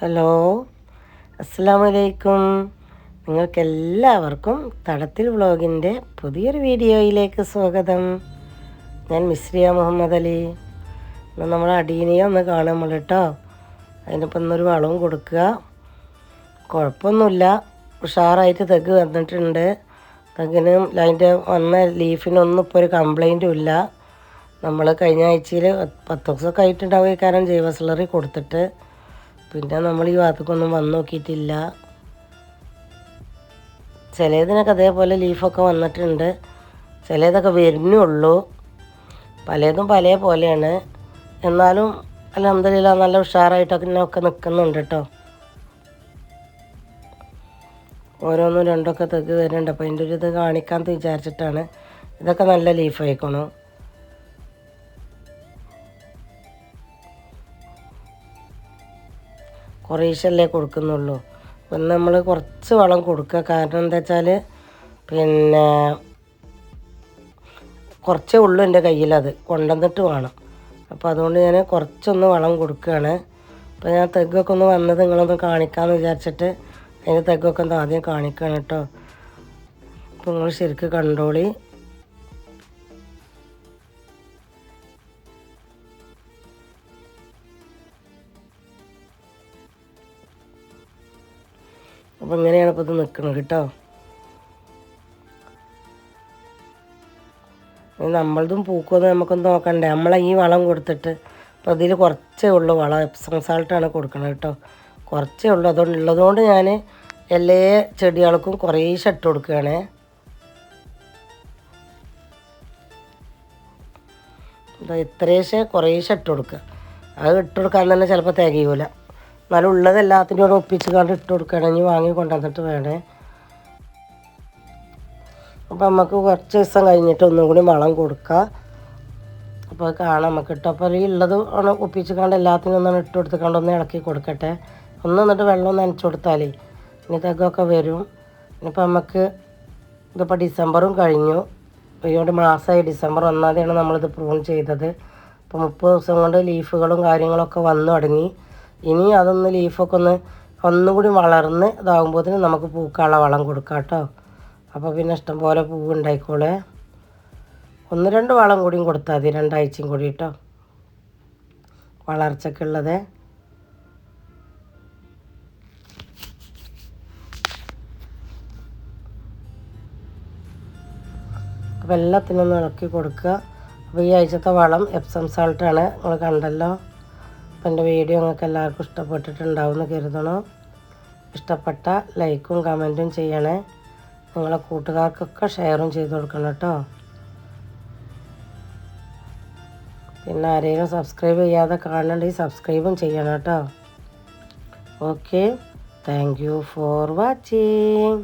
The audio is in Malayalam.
ഹലോ അസ്സാം വലൈക്കും നിങ്ങൾക്കെല്ലാവർക്കും തടത്തിൽ വ്ളോഗിന്റെ പുതിയൊരു വീഡിയോയിലേക്ക് സ്വാഗതം. ഞാൻ മിസ്രിയ മുഹമ്മദ് അലി. ഇന്ന് നമ്മൾ അടീനിയ ഒന്ന് കാണാൻ നമ്മൾ കേട്ടോ അതിനിപ്പം ഇന്നൊരു വളവും കൊടുക്കുക. കുഴപ്പമൊന്നുമില്ല. ഉഷാറായിട്ട് തെഗ് വന്നിട്ടുണ്ട്. തെങ്ങിനും അതിന്റെ വന്ന ലീഫിനൊന്നും ഇപ്പോൾ ഒരു കംപ്ലൈന്റും ഇല്ല. നമ്മൾ കഴിഞ്ഞ ആഴ്ചയിൽ പത്ത് ദിവസമൊക്കെ ആയിട്ടുണ്ടാവും ഈ കാരണം ജൈവ സിലറി കൊടുത്തിട്ട്. പിന്നെ നമ്മൾ ഈ ഭാഗത്തേക്കൊന്നും വന്ന് നോക്കിയിട്ടില്ല ചിലതിനൊക്കെ അതേപോലെ ലീഫൊക്കെ വന്നിട്ടുണ്ട്. ചിലതൊക്കെ വരുന്നുള്ളൂ. പലതും പല പോലെയാണ്. എന്നാലും അലഹമില്ല നല്ല ഉഷാറായിട്ടൊക്കെ ഒക്കെ നിൽക്കുന്നുണ്ട് കേട്ടോ ഓരോന്നും രണ്ടൊക്കെ തെക്ക് വരുന്നുണ്ട്. അപ്പോൾ അതിന്റെ ഒരു ഇത് കാണിക്കാമെന്ന് വിചാരിച്ചിട്ടാണ്. ഇതൊക്കെ നല്ല ലീഫ് കുറേശ്ശല്ലേ കൊടുക്കുന്നുള്ളൂ. അപ്പം നമ്മൾ കുറച്ച് വളം കൊടുക്കുക. കാരണം എന്താ വെച്ചാൽ പിന്നെ കുറച്ചേ ഉള്ളൂ എന്റെ കയ്യിലത് കൊണ്ടുവന്നിട്ട് വേണം. അപ്പോൾ അതുകൊണ്ട് ഞാൻ കുറച്ചൊന്ന് വളം കൊടുക്കുകയാണ്. അപ്പോൾ ഞാൻ തെഗൊക്കെ ഒന്ന് വന്നത് നിങ്ങളൊന്ന് കാണിക്കാമെന്ന് വിചാരിച്ചിട്ട് അതിന്റെ തെഗൊക്കെ ഒന്ന് ആദ്യം കാണിക്കുകയാണ് കേട്ടോ. അപ്പോൾ നിങ്ങൾ ശരിക്കും കണ്ടോളി. അപ്പോൾ ഇങ്ങനെയാണ് ഇപ്പോൾ ഇത് നിൽക്കുന്നത് കേട്ടോ. നമ്മളതും പൂക്കുമെന്ന് നമുക്കൊന്ന് നോക്കണ്ടേ? നമ്മൾ ഈ വളം കൊടുത്തിട്ട് അപ്പോൾ ഇതിൽ കുറച്ചേ ഉള്ളൂ വളം. എപ്സം സാൾട്ടാണ് കൊടുക്കുന്നത് കേട്ടോ. കുറച്ചേ ഉള്ളൂ. അതുകൊണ്ട് ഉള്ളതുകൊണ്ട് ഞാൻ എല്ലാ ചെടികൾക്കും കുറേശ്ശെ ഇട്ട് കൊടുക്കുകയാണ്. ഇതാ ഇത്രേശ്ശെ കുറേശ്ശെ ഇട്ട് കൊടുക്കുക. അത് ഇട്ട് കൊടുക്കാൻ തന്നെ ചിലപ്പോൾ തികയൂല. എന്നാലും ഉള്ളത് എല്ലാത്തിന്റെ കൂടെ ഒപ്പിച്ച് കണ്ട് ഇട്ട് കൊടുക്കുകയാണെങ്കിൽ വാങ്ങി കൊണ്ടുവന്നിട്ട് വേണേ. അപ്പോൾ നമുക്ക് കുറച്ച് ദിവസം കഴിഞ്ഞിട്ട് ഒന്നും കൂടി വളം കൊടുക്കുക അപ്പോൾ കാണാം നമുക്ക്. ഇട്ടപ്പോൾ ഈ ഉള്ളത് ഒന്ന് ഒപ്പിച്ച് കണ്ട് എല്ലാത്തിനും ഒന്നും ഇട്ട് കൊടുത്തുകൊണ്ട് ഒന്ന് ഇളക്കി കൊടുക്കട്ടെ. ഒന്ന് എന്നിട്ട് വെള്ളം നനച്ച് കൊടുത്താലേ ഇനി തകമൊക്കെ വരും. ഇനിയിപ്പോൾ നമുക്ക് ഇതിപ്പോൾ ഡിസംബറും കഴിഞ്ഞു. ഒരുപാട് മാസമായി ഡിസംബർ ഒന്നാം തീയതിയാണ് നമ്മളിത് പ്രൂൺ ചെയ്തത്. അപ്പോൾ മുപ്പത് ദിവസം കൊണ്ട് ലീഫുകളും കാര്യങ്ങളൊക്കെ വന്നു തുടങ്ങി. ഇനി അതൊന്ന് ലീഫൊക്കെ ഒന്ന് ഒന്നുകൂടി വളർന്ന് ഇതാകുമ്പോഴത്തേന് നമുക്ക് പൂക്കാനുള്ള വളം കൊടുക്കാം കേട്ടോ. അപ്പോൾ പിന്നെ ഇഷ്ടംപോലെ പൂവ് ഉണ്ടായിക്കോളെ. ഒന്ന് രണ്ട് വളം കൂടിയും കൊടുത്താൽ മതി രണ്ടാഴ്ചയും കൂടി കേട്ടോ. വളർച്ചയ്ക്കുള്ളത് അപ്പോൾ എല്ലാത്തിനും ഒന്ന് ഇളക്കി കൊടുക്കുക. അപ്പോൾ ഈ ആഴ്ചത്തെ വളം എപ്സം സാൾട്ടാണ് നിങ്ങൾ കണ്ടല്ലോ. അപ്പോൾ എന്റെ വീഡിയോ നിങ്ങൾക്ക് എല്ലാവർക്കും ഇഷ്ടപ്പെട്ടിട്ടുണ്ടാവും എന്ന് കരുതണം. ഇഷ്ടപ്പെട്ട ലൈക്കും കമന്റും ചെയ്യണേ. നിങ്ങളെ കൂട്ടുകാർക്കൊക്കെ ഷെയറും ചെയ്ത് കൊടുക്കണം കേട്ടോ. പിന്നെ ആരെങ്കിലും സബ്സ്ക്രൈബ് ചെയ്യാതെ കാണണമെങ്കിൽ സബ്സ്ക്രൈബും ചെയ്യണം കേട്ടോ. Okay. Thank you for watching.